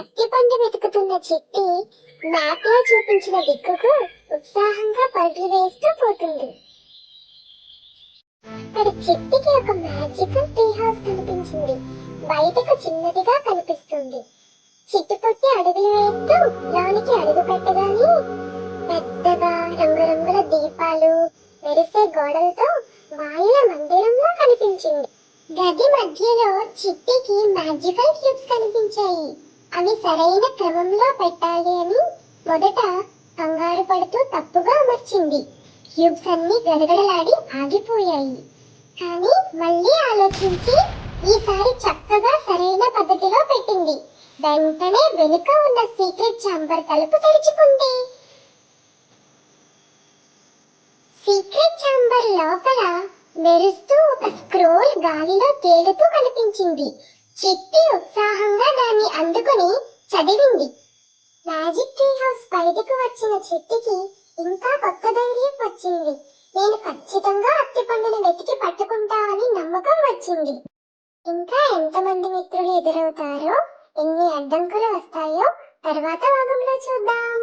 అత్తిపండు వెతుకుతున్న చిట్టి మ్యాప్లో చూపించిన దిక్కుకు ఉత్సాహంగా పరుగులు వేస్తూ పోతుంది. అక్కడ చిట్టికి ఒక మ్యాజికల్ ట్రీ హౌస్ కనిపించింది. బయటకు చిన్నదిగా కనిపిస్తుంది. చిట్టుపొట్టి అడుగులు వేస్తూ లోనికి అడుగు పెట్టగానే పెద్దగా రంగురంగుల దీపాలు మెరిసే గోడలతో మాయల మందిరంలో కనిపించింది. గది మధ్యలో చిట్టికి మ్యాజికల్ క్యూబ్స్ కనిపించాయి. అవి సరైన క్రమంలో పెట్టాలి అని మొదట కంగారు పడుతూ తప్పుగా అమర్చింది. క్యూబ్స్ అన్ని గడగడలాడి ఆగిపోయాయి. కానీ మళ్ళీ ఆలోచించి ఈసారి చక్కగా సరైన పద్ధతిలో పెట్టింది. వెంటనే వెనుక ఉన్న సీక్రెట్ చాంబర్ తలుపు తెరుచుకుంది. సీక్రెట్ చాంబర్ లోపల మెరుస్తూ ఒక స్క్రోల్ గాలిలో తేలుతూ కనిపించింది. చిట్టి ఉత్సాహంగా దాన్ని మ్యాజిక్ ట్రీ హౌస్ బయటకు వచ్చిన చెట్టుకి ఇంకా కొత్త ధైర్యం వచ్చింది. నేను ఖచ్చితంగా అత్తి పండును వెతికి పట్టుకుంటామని నమ్మకం వచ్చింది. ఇంకా ఎంతమంది మిత్రులు ఎదురవుతారో ఎన్ని అడ్డంకులు వస్తాయో తర్వాత భాగంలో చూద్దాం.